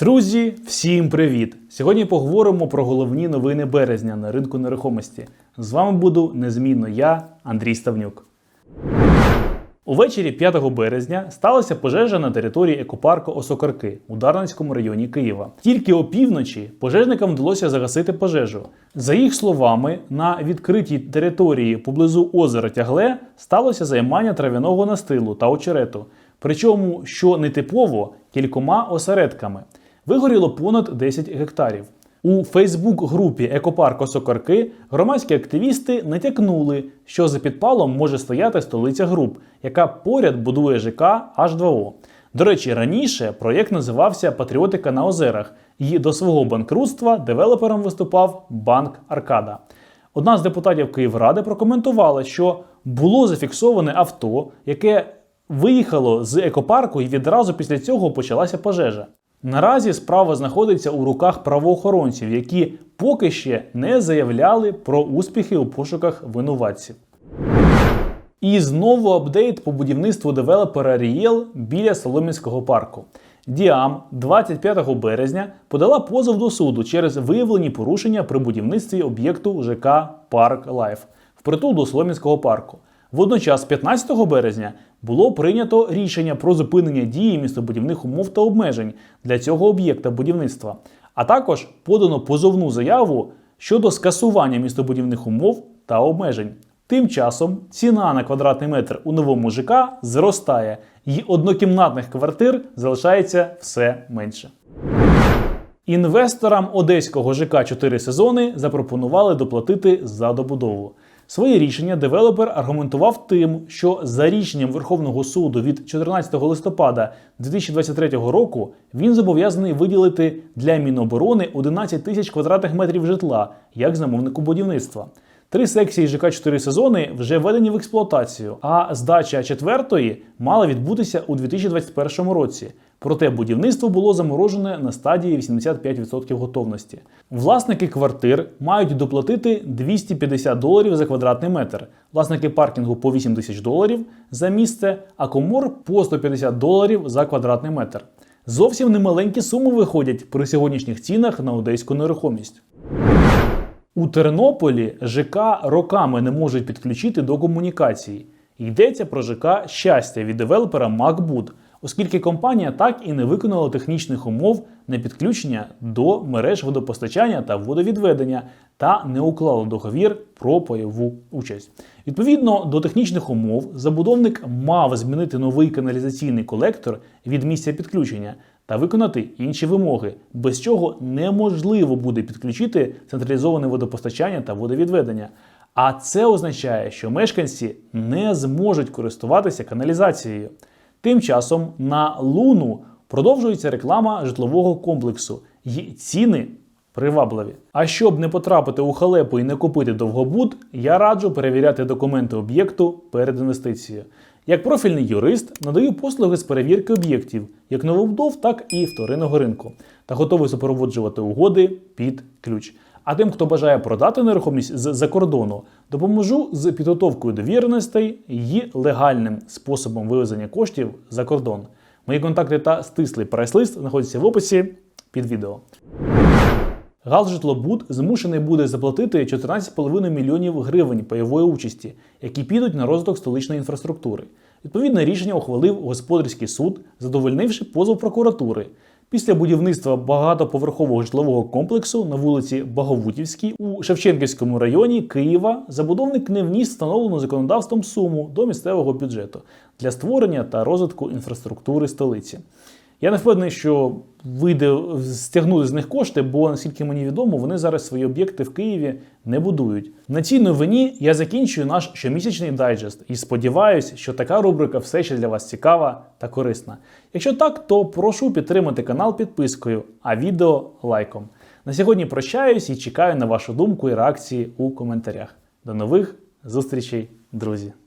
Друзі, всім привіт! Сьогодні поговоримо про головні новини березня на ринку нерухомості. З вами буду незмінно я, Андрій Ставнюк. Увечері 5 березня сталася пожежа на території екопарку Осокарки у Дарницькому районі Києва. Тільки опівночі пожежникам вдалося загасити пожежу. За їх словами, на відкритій території поблизу озера Тягле сталося займання трав'яного настилу та очерету. Причому, що нетипово, кількома осередками. Вигоріло понад 10 гектарів. У Фейсбук-групі Екопарк Осокарки громадські активісти натякнули, що за підпалом може стояти столиця груп, яка поряд будує ЖК H2O. До речі, раніше проєкт називався Патріотика на озерах, і до свого банкрутства девелопером виступав банк Аркада. Одна з депутатів Київради прокоментувала, що було зафіксоване авто, яке виїхало з екопарку, і відразу після цього почалася пожежа. Наразі справа знаходиться у руках правоохоронців, які поки ще не заявляли про успіхи у пошуках винуватців. І знову апдейт по будівництву девелопера Рієл біля Соломінського парку. Діам 25 березня подала позов до суду через виявлені порушення при будівництві об'єкту ЖК Парк Лайф впритул до Соломінського парку. Водночас, 15 березня, було прийнято рішення про зупинення дії містобудівних умов та обмежень для цього об'єкта будівництва, а також подано позовну заяву щодо скасування містобудівних умов та обмежень. Тим часом ціна на квадратний метр у новому ЖК зростає, і однокімнатних квартир залишається все менше. Інвесторам одеського ЖК 4 сезони запропонували доплатити за добудову. Своє рішення девелопер аргументував тим, що за рішенням Верховного суду від 14 листопада 2023 року він зобов'язаний виділити для Міноборони 11 тисяч квадратних метрів житла як замовнику будівництва. Три секції ЖК 4 сезони вже введені в експлуатацію, а здача четвертої мала відбутися у 2021 році. Проте будівництво було заморожене на стадії 85% готовності. Власники квартир мають доплатити 250 доларів за квадратний метр, власники паркінгу по 8 тисяч доларів за місце, а комор по 150 доларів за квадратний метр. Зовсім немаленькі суми виходять при сьогоднішніх цінах на одеську нерухомість. У Тернополі ЖК роками не можуть підключити до комунікації. Йдеться про ЖК щастя від девелопера MacBoot, оскільки компанія так і не виконала технічних умов на підключення до мереж водопостачання та водовідведення та не уклала договір про пайову участь. Відповідно до технічних умов, забудовник мав змінити новий каналізаційний колектор від місця підключення та виконати інші вимоги, без чого неможливо буде підключити централізоване водопостачання та водовідведення. А це означає, що мешканці не зможуть користуватися каналізацією. Тим часом на Луну продовжується реклама житлового комплексу, і ціни привабливі. А щоб не потрапити у халепу і не купити довгобуд, я раджу перевіряти документи об'єкту перед інвестицією. Як профільний юрист надаю послуги з перевірки об'єктів, як новобудов, так і вторинного ринку, та готовий супроводжувати угоди під ключ. А тим, хто бажає продати нерухомість з-за кордону, допоможу з підготовкою довіреностей і легальним способом вивезення коштів за кордон. Мої контакти та стислий прайс-лист знаходяться в описі під відео. Галжитлобуд змушений буде заплатити 14,5 мільйонів гривень пайової участі, які підуть на розвиток столичної інфраструктури. Відповідне рішення ухвалив господарський суд, задовольнивши позов прокуратури. Після будівництва багатоповерхового житлового комплексу на вулиці Баговутівській у Шевченківському районі Києва забудовник не вніс встановлену законодавством суму до місцевого бюджету для створення та розвитку інфраструктури столиці. Я не впевнений, що вийде стягнути з них кошти, бо наскільки мені відомо, вони зараз свої об'єкти в Києві не будують. На цій новині я закінчую наш щомісячний дайджест і сподіваюся, що така рубрика все ще для вас цікава та корисна. Якщо так, то прошу підтримати канал підпискою, а відео лайком. На сьогодні прощаюсь і чекаю на вашу думку і реакції у коментарях. До нових зустрічей, друзі!